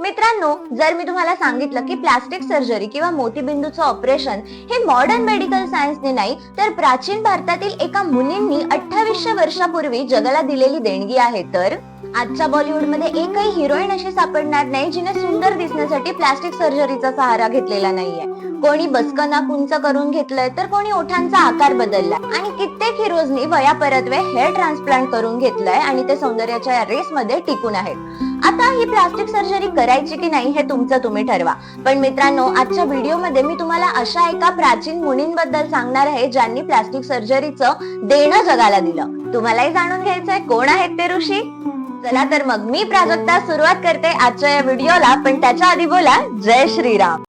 मित्रांनो जर मी तुम्हाला सांगितलं की प्लास्टिक सर्जरी किंवा मोतीबिंदूचं ऑपरेशन हे मॉडर्न मेडिकल सायन्सने नाही तर प्राचीन भारतातील एका मुनींनी अठ्ठावीसशे वर्षापूर्वी जगाला दिलेली देणगी आहे. तर आजच्या बॉलिवूडमध्ये एकही हिरोईन अशी सापडणार नाही जिने सुंदर दिसण्यासाठी प्लास्टिक सर्जरीचा सहारा घेतलेला नाहीये. कोणी बसकना कुंच करून घेतलंय तर कोणी ओठांचा आकार बदललाय. आणि कित्येक हिरोजनी वया परतवे हेअर ट्रान्सप्लांट करून घेतलंय आणि ते सौंदर्याच्या रेस मध्ये टिकून आहेत. आता ही प्लास्टिक सर्जरी करायची की नाही हे तुमचं तुम्ही ठरवा. पण मित्रांनो आजच्या व्हिडिओमध्ये मी तुम्हाला अशा एका प्राचीन मुनींबद्दल सांगणार आहे ज्यांनी प्लास्टिक सर्जरीचं देणं जगाला दिलं. तुम्हालाही जाणून घ्यायचंय कोण आहेत ते ऋषी? चला तर मग मी प्राजक्ता सुरुवात करते आजच्या या व्हिडिओला पण त्याच्या आधी बोला जय श्रीराम.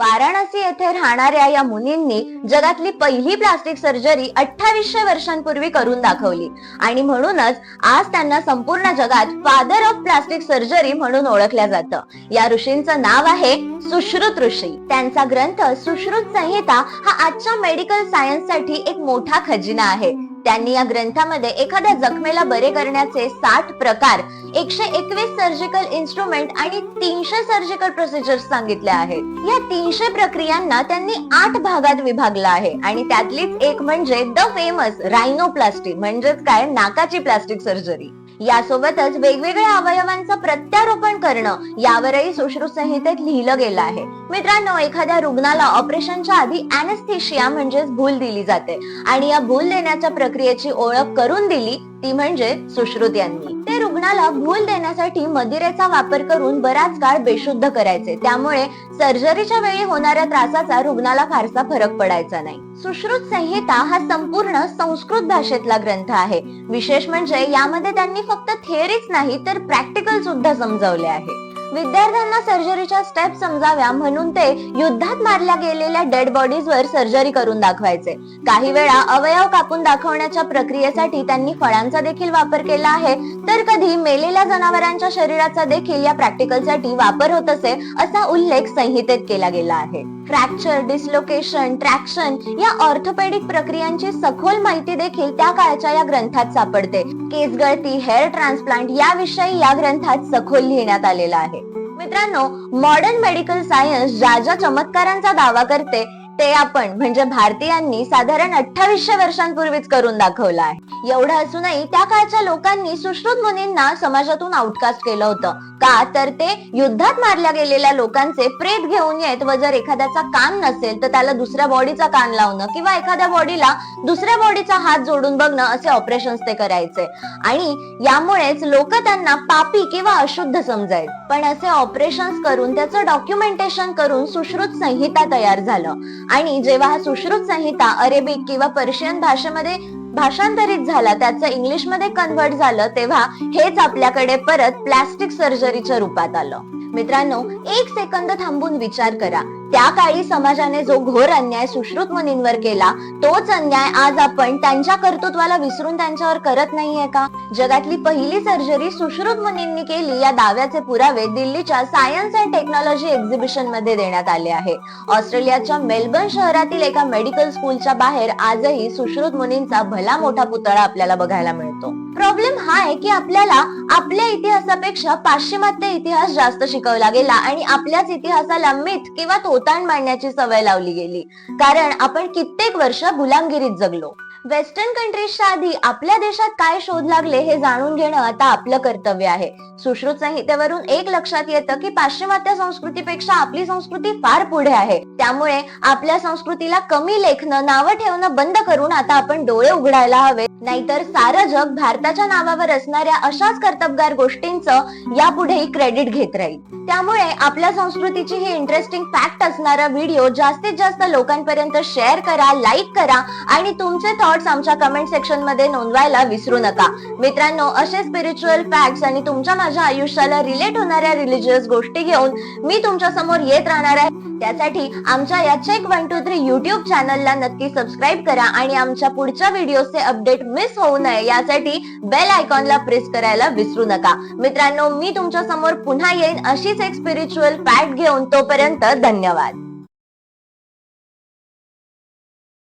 वाराणसी येथे राहणाऱ्या या मुनींनी जगातली पहिली प्लास्टिक सर्जरी अठ्ठावीसशे वर्षांपूर्वी करून दाखवली. आणि म्हणूनच आज त्यांना संपूर्ण जगात फादर ऑफ प्लास्टिक सर्जरी म्हणून ओळखल्या जातं. या ऋषींचं नाव आहे सुश्रुत ऋषी. त्यांचा ग्रंथ सुश्रुत संहिता हा आजच्या मेडिकल सायन्ससाठी एक मोठा खजिना आहे. त्यांनी या ग्रंथामध्ये एखाद्या जखमेला बरे करण्याचे साठ प्रकार एकशे एकवीस सर्जिकल इन्स्ट्रुमेंट आणि तीनशे सर्जिकल प्रोसिजर्स सांगितले आहेत. या तीनशे प्रक्रियांना त्यांनी आठ भागात विभागलं आहे आणि त्यातलीच एक म्हणजे द फेमस रायनोप्लास्टी म्हणजेच काय? नाकाची प्लास्टिक सर्जरी यासोबतच वेगवेगळ्या अवयवांचं प्रत्यारोपण करणं यावरही सुश्रुत संहितेत लिहिलं गेलं आहे. मित्रांनो एखाद्या रुग्णाला ऑपरेशनच्या आधी अॅनेस्थेशिया म्हणजेच भूल दिली जाते. आणि या भूल देण्याच्या प्रक्रियेची ओळख करून दिली ती म्हणजे सुश्रुत यांनी ते रुग्णाला भूल देण्यासाठी मदिरेचा वापर करून बराच काळ बेशुद्ध करायचे. त्यामुळे सर्जरीच्या वेळी होणाऱ्या त्रासाचा रुग्णाला फारसा फरक पडायचा नाही. सुश्रुत संहिता हा संपूर्ण संस्कृत भाषेतला ग्रंथ आहे. विशेष म्हणजे यामध्ये त्यांनी फक्त थिअरीच नाही तर प्रॅक्टिकल सुद्धा समजवले आहे. विद्यार्थ्यांना सर्जरीच्या स्टेप समजाव्या म्हणून ते युद्धात मारल्या गेलेल्या डेड बॉडीज वर सर्जरी करून दाखवायचे. काही वेळा अवयव कापून दाखवण्याच्या प्रक्रियेसाठी त्यांनी फळांचा देखील वापर केला आहे. तर कधी मेलेल्या जनावरांच्या शरीराचा देखील या प्रॅक्टिकलसाठी वापर होत असे असा उल्लेख संहितेत केला गेला आहे. फ्रॅक्चर डिस्लोकेशन ट्रॅक्शन या ऑर्थोपेडिक प्रक्रियांची सखोल माहिती देखील त्या काळच्या या ग्रंथात सापडते. केस गळती हेअर ट्रान्सप्लांट याविषयी या ग्रंथात सखोल लिहिण्यात आलेला आहे. मित्रांनो मॉडर्न मेडिकल सायन्स ज्या ज्या चमत्कारांचा दावा करते ते आपण म्हणजे भारतीयांनी साधारण अठ्ठावीसशे वर्षांपूर्वीच करून दाखवलं आहे. एवढं असूनही त्या काळच्या लोकांनी सुश्रुत मुनींना समाजातून आउटकास्ट केलं होतं. का? तर ते युद्धात मारल्या गेलेल्या लोकांचे प्रेत घेऊन येत व जर एखाद्याचा कान नसेल तर त्याला दुसऱ्या बॉडीचा कान लावणं किंवा एखाद्या बॉडीला दुसऱ्या बॉडीचा हात जोडून बघणं असे ऑपरेशन ते करायचे. आणि यामुळेच लोक त्यांना पापी किंवा अशुद्ध समजायत पण असे ऑपरेशन करून त्याचं डॉक्युमेंटेशन करून सुश्रुत संहिता तयार झालं. आणि जेव्हा हा सुश्रुत संहिता अरेबिक किंवा पर्शियन भाषेमध्ये भाषांतरित झाला त्याचं इंग्लिशमध्ये कन्व्हर्ट झालं तेव्हा हेच आपल्याकडे परत प्लास्टिक सर्जरीच्या रूपात आलं. मित्रांनो एक सेकंद थांबून विचार करा. त्या काळी समाजाने जो घोर अन्याय सुश्रुत मुनींवर केला तोच अन्याय आज आपण त्यांच्या कर्तृत्वाला विसरून त्यांच्यावर करत नाहीये का? जगातली पहिली सर्जरी सुश्रुत मुनींनी केली या दाव्याचे पुरावे दिल्लीच्या सायन्स अँड टेक्नॉलॉजी एक्झिबिशनमध्ये देण्यात आले आहे. ऑस्ट्रेलियाच्या मेलबर्न शहरातील एका मेडिकल स्कूलच्या बाहेर आजही सुश्रुत मुनींचा भला मोठा पुतळा आपल्याला बघायला मिळतो. प्रॉब्लेम हा आहे की आपल्याला आपल्या इतिहासापेक्षा पाश्चिमात्य इतिहास जास्त शिकवला गेला आणि आपल्याच इतिहासाला मिथ किंवा तोताण मांडण्याची सवय लावली गेली. कारण आपण कित्येक वर्ष गुलामगिरीत जगलो. वेस्टर्न कंट्रीजच्या आधी आपल्या देशात काय शोध लागले हे जाणून घेणं आता आपलं कर्तव्य आहे. सुश्रुत संहितेवरून एक लक्षात येतं की पाश्चिमात्य संस्कृतीपेक्षा आपली संस्कृती फार पुढे आहे. त्यामुळे आपल्या संस्कृतीला कमी लेखणं नावं ठेवणं बंद करून आता आपण डोळे उघडायला हवे नाहीतर सारं जग भारताच्या नावावर असणाऱ्या अशाच कर्तबगार गोष्टींचं यापुढेही क्रेडिट घेत राहील. त्यामुळे आपल्या संस्कृतीची ही इंटरेस्टिंग फॅक्ट असणारा व्हिडिओ जास्तीत जास्त लोकांपर्यंत शेअर करा लाईक करा आणि तुमचे थॉट्स आमच्या कमेंट सेक्शनमध्ये नोंदवायला विसरू नका. मित्रांनो असे स्पिरिच्युअल फॅक्ट्स आणि तुमच्या माझ्या आयुष्याला रिलेट होणाऱ्या रिलिजियस गोष्टी घेऊन मी तुमच्यासमोर येत राहणार आहे. त्यासाठी आमच्या या check one two three YouTube चॅनलला नक्की सबस्क्राईब करा आणि आमच्या पुढच्या व्हिडिओचे अपडेट मिस होऊ नये यासाठी बेल आयकॉनला प्रेस करायला विसरू नका. मित्रांनो मी तुमच्यासमोर पुन्हा येईन अशीच एक स्पिरिच्युअल फॅक्ट घेऊन तोपर्यंत धन्यवाद.